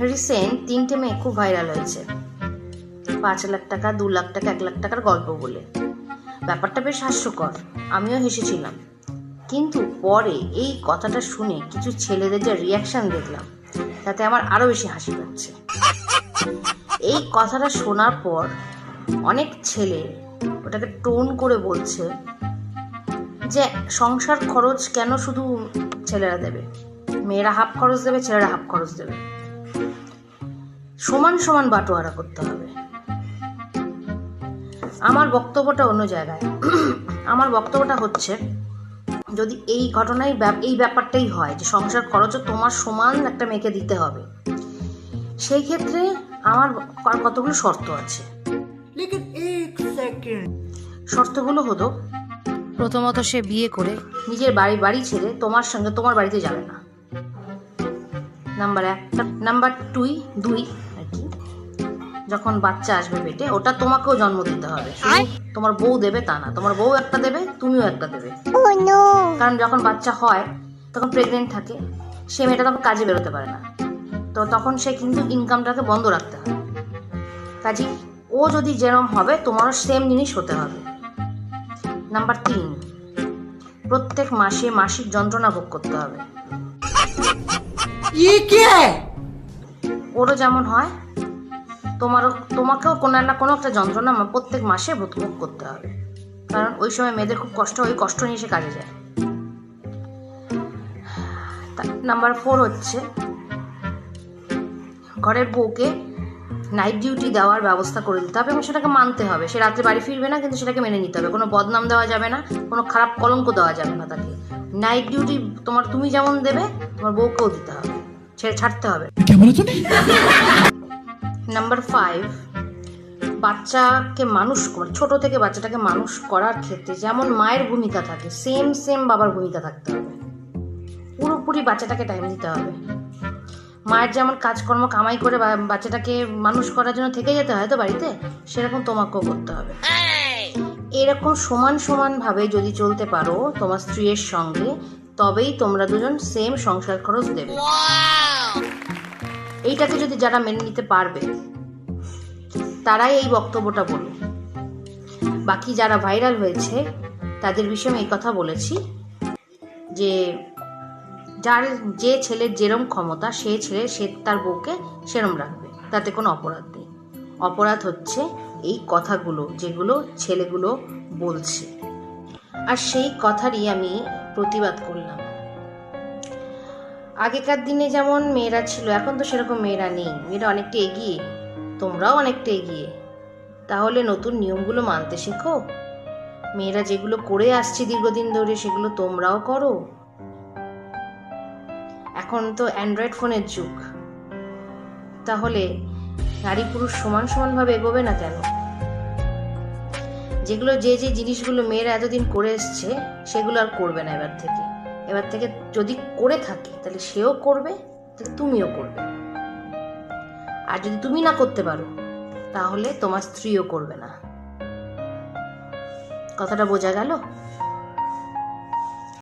Recent তিনটে মেয়ে খুব ভাইরাল হয়েছে। পাঁচ লাখ টাকা, দু লাখ টাকা, এক লাখ টাকার গল্প বলে। ব্যাপারটা বেশ হাস্যকর, আমিও হেসেছিলাম। কিন্তু পরে এই কথাটা শুনে কিছু ছেলেদের যে রিয়াকশন দেখলাম, তাতে আমার আরও বেশি হাসি পাচ্ছে। এই কথাটা শোনার পর অনেক ছেলে ওটাকে টোন করে বলছে যে, সংসার খরচ কেন শুধু ছেলেরা দেবে? মেয়েরা হাফ খরচ দেবে, ছেলেরা হাফ খরচ দেবে। সমান সমান বাটোয়ারা করতে হবে। আমার বক্তব্যটা অন্য জায়গায়। আমার বক্তব্যটা হচ্ছে যদি এই ঘটনাই এই ব্যাপারটাই হয় যে সংসার খরচও তোমার সমান একটা মেয়েকে দিতে হবে সেই ক্ষেত্রে আমার কতগুলো শর্ত আছে। শর্তগুলো হতো প্রথমত সে বিয়ে করে নিজের বাড়ি বাড়ি ছেড়ে তোমার সঙ্গে তোমার বাড়িতে যাবে না। নাম্বার এক নাম্বার টুই দুই আর কি যখন বাচ্চা আসবে পেটে ওটা তোমাকেও জন্ম দিতে হবে। তোমার বউ দেবে তা না। তোমার বউ একটা দেবে তুমিও একটা দেবে। কারণ যখন বাচ্চা হয় তখন প্রেগনেন্ট থাকে সে মেয়েটা তখন কাজে বেরোতে পারে না। তো তখন সে কিন্তু ইনকামটাকে বন্ধ রাখতে হবে কাজে ও যদি যেরম হবে তোমারও সেম জিনিস হতে হবে। নাম্বার তিন প্রত্যেক মাসে মাসিক যন্ত্রণা ভোগ করতে হবে। ই কে? ওরও যেমন হয়, তোমারও, তোমাকেও কোনো না কোনো একটা যন্ত্রণা আমার প্রত্যেক মাসে ভোগ করতে হবে। কারণ ওই সময় মেয়েদের খুব কষ্ট, ওই কষ্ট নিয়ে সে কাজে যায়। নাম্বার ফোর হচ্ছে, ঘরের বউকে নাইট ডিউটি দেওয়ার ব্যবস্থা করে দিতে হবে এবং সেটাকে মানতে হবে। সে রাত্রে বাড়ি ফিরবে না, কিন্তু সেটাকে মেনে নিতে হবে। কোনো বদনাম দেওয়া যাবে না, কোনো খারাপ কলঙ্ক দেওয়া যাবে না তাকে। নাইট ডিউটি তোমার, তুমি যেমন দেবে, তোমার বউকেও দিতে হবে। ছেড়ে ছাড়তে হবে। নাম্বার ফাইভ বাচ্চাকে মানুষ করা ছোট থেকে বাচ্চাটাকে মানুষ করার ক্ষেত্রে যেমন মায়ের ভূমিকা থাকে সেম সেম বাবার ভূমিকা থাকতে হবে। পুরোপুরি বাচ্চাটাকে টাইম দিতে হবে। মায়ের যেমন কাজকর্ম কামাই করে বা- বাচ্চাটাকে মানুষ করার জন্য থেকে যেতে হয় তো বাড়িতে সেরকম তোমাকেও করতে হবে। এরকম সমান সমান ভাবে যদি চলতে পারো তোমার স্ত্রীর সঙ্গে তবেই তোমরা দুজন সেম সংসার খরচ দেবে। এইটাকে যদি যারা মেনে নিতে পারবে, তারাই এই বক্তব্যটা বলবে বাকি যারা ভাইরাল হয়েছে, তাদের বিষয়ে আমি এই কথা বলেছি যে, যার যে ছেলের যেরম ক্ষমতা, সে ছেলে, সে তার বউকে সেরম রাখবে। তাতে কোনো অপরাধ নেই। অপরাধ হচ্ছে এই কথাগুলো, যেগুলো ছেলেগুলো বলছে। আর সেই কথারই আমি প্রতিবাদ করলাম। আগেকার দিনে যেমন মেয়েরা ছিল, এখন তো সেরকম মেয়েরা নেই। মেয়েরা অনেকটা এগিয়ে, তোমরাও অনেকটা এগিয়ে। তাহলে নতুন নিয়মগুলো মানতে শেখো? মেয়েরা যেগুলো করে আসছে দীর্ঘদিন ধরে, সেগুলো তোমরাও করো? এখন তো অ্যান্ড্রয়েড ফোনের যুগ। তাহলে নারী পুরুষ সমান সমানভাবে এগোবে না কেন? যেগুলো, যে যে জিনিসগুলো মেয়েরা এতদিন করে এসছে, সেগুলো আর করবে না এবার থেকে। এবার থেকে যদি করে থাকে, তাহলে সেও করবে তুমিও করবে। আর যদি তুমি না করতে পারো, তাহলে তোমার স্ত্রীও করবে না। কথাটা বোঝা গেল?